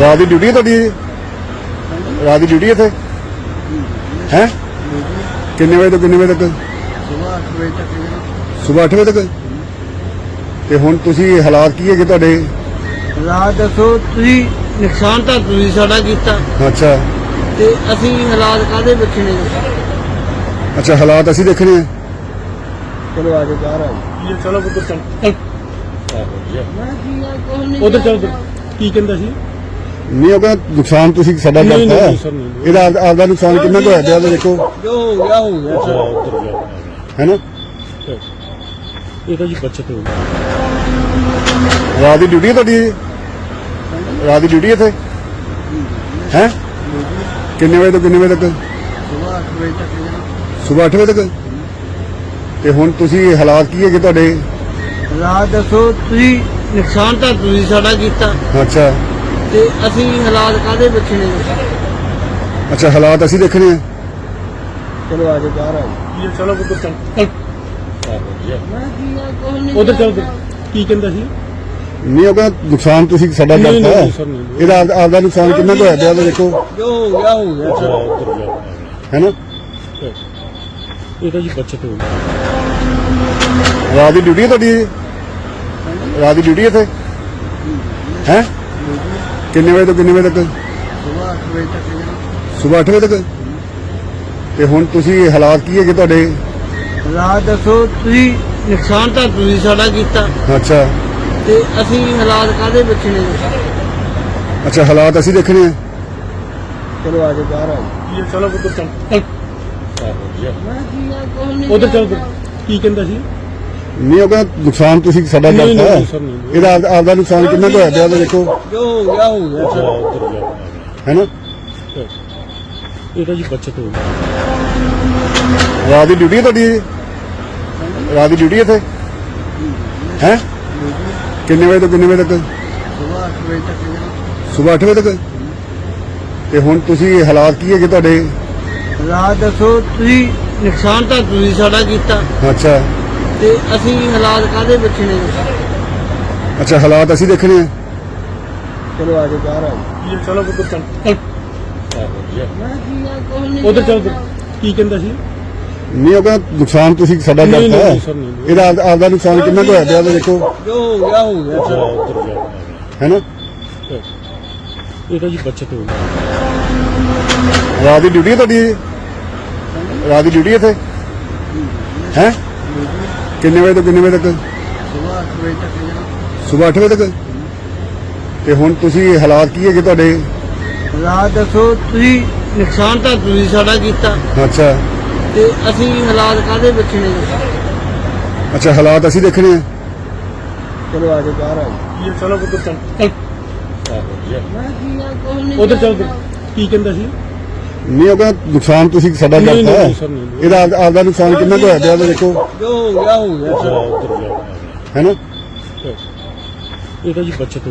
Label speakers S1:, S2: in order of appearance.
S1: ਰਾਤ ਦੀ ਡਿਊਟੀ ਹੈ ਤੁਹਾਡੀ? ਰਾਤ ਦੀ ਡਿਊਟੀ ਇੱਥੇ? ਹੈ? ਕਿੰਨੇ ਵਜੇ ਤੋਂ ਕਿੰਨੇ ਵਜੇ ਤੱਕ?
S2: ਸੁਬਾਹ 8 ਵਜੇ ਤੱਕ।
S1: ਸਵੇਰ 8 ਵਜੇ ਤੱਕ ਤੇ ਹੁਣ ਤੁਸੀਂ ਹਾਲਾਤ ਕੀ ਹੈਗੇ ਤੁਹਾਡੇ?
S2: ਰਾਤ ਦੱਸੋ ਤੁਸੀਂ ਨੁਕਸਾਨ ਤਾਂ ਤੁਸੀਂ ਸਾਡਾ ਕੀਤਾ।
S1: ਅੱਛਾ।
S2: ਤੇ ਅਸੀਂ ਹਾਲਾਤ ਕਾਦੇ ਨੇ?
S1: ਅੱਛਾ ਹਾਲਾਤ ਅਸੀਂ ਦੇਖਣੇ ਆ।
S2: ਚਲੋ ਆ ਜਾਓ ਬਾਹਰ ਆ
S3: ਚਲੋ ਉਧਰ ਚੱਲ।
S2: ਕੀ
S3: ਉਧਰ ਚੱਲ ਕੀ ਕਹਿੰਦਾ ਸੀ?
S1: ਨਹੀਂ ਉਹ ਕਹਿੰਦਾ ਨੁਕਸਾਨ ਤੁਸੀਂ ਸਾਡਾ
S3: ਨਹੀਂ,
S1: ਕਰਤਾ
S3: ਨਹੀਂ, ਸਰ, ਨਹੀਂ, ਨਹੀਂ।
S1: ਇਹਦਾ ਆਪ- ਆਪਦਾ ਨੁਕਸਾਨ ਕਿੰਨਾ ਕੁ ਹੋਇਆ ਪਿਆ ਉਹਦਾ ਦੇਖੋ।
S2: ਜੋ ਹੋ ਗਿਆ ਹੋ ਗਿਆ।
S3: ਅੱਛਾ ਉਧਰ ਗਿਆ।
S1: ਹੈ ਨਾ?
S3: ਇਹ ਤਾਂ ਜੀ ਬੱਚਤ ਹੋ ਗਈ।
S1: ਰਾਤ ਦੀ ਡਿਊਟੀ ਹੈ ਤੁਹਾਡੀ? ਇਹ? ਰਾਤ ਦੀ ਡਿਊਟੀ ਹੈ ਇੱਥੇ? ਹੈ? ਕਿੰਨੇ ਵਜੇ ਤੋਂ ਕਿੰਨੇ ਵਜੇ ਤੱਕ?
S2: ਸੁਬਾਹ 8 ਵਜੇ ਤੱਕ।
S1: ਸਵੇਰ 8 ਵਜੇ ਤੱਕ ਤੇ ਹੁਣ ਤੁਸੀਂ ਹਾਲਾਤ ਕੀ ਹੈਗੇ ਤੁਹਾਡੇ?
S2: ਰਾਤ ਦੱਸੋ ਤੁਸੀਂ ਨੁਕਸਾਨ ਤਾਂ ਤੁਸੀਂ ਸਾਡਾ ਕੀਤਾ।
S1: ਅੱਛਾ।
S2: ਤੇ ਅਸੀਂ ਹਾਲਾਤ ਕਾਦੇ ਬੱਚੇ ਨੇ?
S1: ਅੱਛਾ ਹਾਲਾਤ ਅਸੀਂ ਦੇਖਣੇ ਆ।
S2: ਚਲੋ ਆ ਜਾਓ ਬਾਹਰ ਆ
S3: ਇਹ ਚਲੋ ਉਧਰ ਚੱਲ ਉਧਰ ਚੱਲ ਕੀ ਕਹਿੰਦਾ ਸੀ?
S1: ਨਹੀਂ ਉਹ ਕਹਿੰਦਾ ਨੁਕਸਾਨ ਤੁਸੀਂ ਸਾਡਾ
S3: ਨਹੀਂ,
S1: ਕਰਤਾ
S3: ਨਹੀਂ, ਸਰ, ਨਹੀਂ।
S1: ਇਹਦਾ ਆਪ- ਆਪਦਾ ਨੁਕਸਾਨ ਕਿੰਨਾ ਕੁ ਹੋਇਆ ਪਿਆ ਉਹਦਾ ਦੇਖੋ।
S2: ਜੋ ਹੋ ਗਿਆ ਹੋ ਗਿਆ
S3: ਅੱਛਾ ਉਧਰ ਗਿਆ।
S1: ਹੈ ਨਾ?
S3: ਇਹ ਤਾਂ ਜੀ ਬੱਚਤ ਹੋ ਗਈ।
S1: ਰਾਤ ਦੀ ਡਿਊਟੀ ਹੈ ਤੁਹਾਡੀ? ਰਾਤ ਦੀ ਡਿਊਟੀ ਇੱਥੇ? ਹੈ? ਕਿੰਨੇ ਵਜੇ ਤੋਂ ਕਿੰਨੇ ਵਜੇ ਤੱਕ?
S2: ਸੁਬਾਹ 8 ਵਜੇ ਤੱਕ
S1: ਸਵੇਰ 8 ਵਜੇ ਤੱਕ? ਤੇ ਹੁਣ ਤੁਸੀਂ ਹਾਲਾਤ ਕੀ ਹੈਗੇ ਤੁਹਾਡੇ?
S2: ਰਾਤ ਦੱਸੋ ਤੁਸੀਂ ਨੁਕਸਾਨ ਤਾਂ ਤੁਸੀਂ ਸਾਡਾ ਕੀਤਾ।
S1: ਅੱਛਾ।
S2: ਤੇ ਅਸੀਂ ਹਾਲਾਤ ਕਾਦੇ ਬੱਚੇ ਨੇ?
S1: ਅੱਛਾ ਹਾਲਾਤ ਅਸੀਂ ਦੇਖਣੇ ਆ।
S2: ਚਲੋ ਆ ਜਾਓ ਬਾਹਰ ਆ ਜਾਓ।
S3: ਇਹ ਚਲੋ ਉਧਰ ਚੱਲ।
S2: ਮੈਂ ਕੀ ਆ ਕੁਛ ਨਹੀਂ
S3: ਉਧਰ ਚੱਲ ਕੀ ਕਹਿੰਦਾ ਸੀ?
S1: ਨਹੀਂ ਉਹ ਕਹਿੰਦਾ ਨੁਕਸਾਨ ਤੁਸੀਂ ਸਾਡਾ
S3: ਨਹੀਂ,
S1: ਕਰਤਾ
S3: ਨਹੀਂ, ਸਰ, ਨਹੀਂ।
S1: ਇਹਦਾ ਆਪ- ਆਪਦਾ ਨੁਕਸਾਨ ਕਿੰਨਾ ਕੁ ਹੋਇਆ ਪਿਆ ਉਹਦਾ ਦੇਖੋ।
S2: ਜੋ ਹੋ ਗਿਆ ਹੋ ਗਿਆ
S3: ਅੱਛਾ ਉਧਰ ਗਿਆ
S1: ਹੈ ਨਾ?
S3: ਇਹ ਤਾਂ ਜੀ ਬੱਚਤ ਹੋ ਗਈ।
S1: ਰਾਤ ਦੀ ਡਿਊਟੀ ਹੈ ਤੁਹਾਡੀ ਇਹ? ਰਾਤ ਦੀ ਡਿਊਟੀ ਹੈ ਇੱਥੇ? ਹੈ? ਕਿੰਨੇ ਵਜੇ ਤੋਂ ਕਿੰਨੇ ਵਜੇ ਤੱਕ?
S2: ਸੁਬਾਹ 8 ਵਜੇ ਤੱਕ।
S1: ਸਵੇਰ 8 ਵਜੇ ਤੱਕ ਤੇ ਹੁਣ ਤੁਸੀਂ ਹਾਲਾਤ ਕੀ ਹੈਗੇ ਤੁਹਾਡੇ?
S2: ਰਾਤ ਦੱਸੋ ਤੁਸੀਂ ਨੁਕਸਾਨ ਤਾਂ ਤੁਸੀਂ ਸਾਡਾ ਕੀਤਾ।
S1: ਅੱਛਾ।
S2: ਤੇ ਅਸੀਂ ਹਾਲਾਤ ਕਾਦੇ ਨੇ?
S1: ਅੱਛਾ ਹਾਲਾਤ ਅਸੀਂ ਦੇਖਣੇ ਆ।
S2: ਚਲੋ ਆ ਜਾਓ ਬਾਹਰ ਆ
S3: ਇਹ ਚਲੋ ਉਧਰ ਚੱਲ।
S2: ਕੀ
S3: ਉਧਰ ਚੱਲ ਕੀ ਕਹਿੰਦਾ ਸੀ?
S1: ਨਹੀਂ ਉਹ ਕਹਿੰਦਾ ਨੁਕਸਾਨ ਤੁਸੀਂ ਸਾਡਾ ਕਰਤਾ। ਇਹਦਾ ਆਪ- ਆਪਦਾ ਨੁਕਸਾਨ ਕਿੰਨਾ ਕੁ ਹੋਇਆ ਪਿਆ ਦੇਖੋ।
S2: ਜੋ ਹੋ ਗਿਆ ਹੋ ਗਿਆ।
S1: ਹੈ ਨਾ?
S3: ਇਹ ਤਾਂ ਜੀ ਬੱਚਤ ਹੋ ਗਈ।
S1: ਰਾਤ ਦੀ ਡਿਊਟੀ ਹੈ ਤੁਹਾਡੀ? ਰਾਤ ਦੀ ਡਿਊਟੀ ਇੱਥੇ? ਹੈ? ਕਿੰਨੇ ਵਜੇ ਤੋਂ ਕਿੰਨੇ ਵਜੇ ਤੱਕ?
S2: ਸੁਬਾਹ 8 ਵਜੇ ਤੱਕ
S1: ਸਵੇਰ 8 ਵਜੇ ਤੱਕ? ਤੇ ਹੁਣ ਤੁਸੀਂ ਹਾਲਾਤ ਕੀ ਹੈਗੇ ਤੁਹਾਡੇ?
S2: ਰਾਤ ਦੱਸੋ ਤੁਸੀਂ ਨੁਕਸਾਨ ਤਾਂ ਤੁਸੀਂ ਸਾਡਾ ਕੀਤਾ।
S1: ਅੱਛਾ।
S2: ਤੇ ਅਸੀਂ ਹਾਲਾਤ ਕਾਦੇ ਬੱਚੇ ਨੇ?
S1: ਅੱਛਾ ਹਾਲਾਤ ਅਸੀਂ ਦੇਖਣੇ ਆ।
S2: ਚਲੋ ਆ ਜਾਓ ਬਾਹਰ ਆ ਜਾਓ।
S3: ਚਲੋ ਉਧਰ ਚੱਲ। ਉਧਰ ਚੱਲ ਕੀ ਕਹਿੰਦਾ ਸੀ?
S1: ਨਹੀਂ ਉਹ ਕਹਿੰਦਾ ਨੁਕਸਾਨ ਤੁਸੀਂ ਸਾਡਾ
S3: ਨਹੀਂ,
S1: ਕਰਤਾ
S3: ਨਹੀਂ, ਸਰ, ਨਹੀਂ।
S1: ਇਹਦਾ ਆਪ- ਆਪਦਾ ਨੁਕਸਾਨ ਕਿੰਨਾ ਕੁ ਹੋਇਆ ਪਿਆ ਉਹਦਾ ਦੇਖੋ?
S2: ਜੋ ਹੋ ਗਿਆ ਹੋ ਗਿਆ
S3: ਅੱਛਾ ਉਧਰ ਗਿਆ
S1: ਹੈ ਨਾ
S3: ਇਹ ਤਾਂ ਜੀ ਬੱਚਤ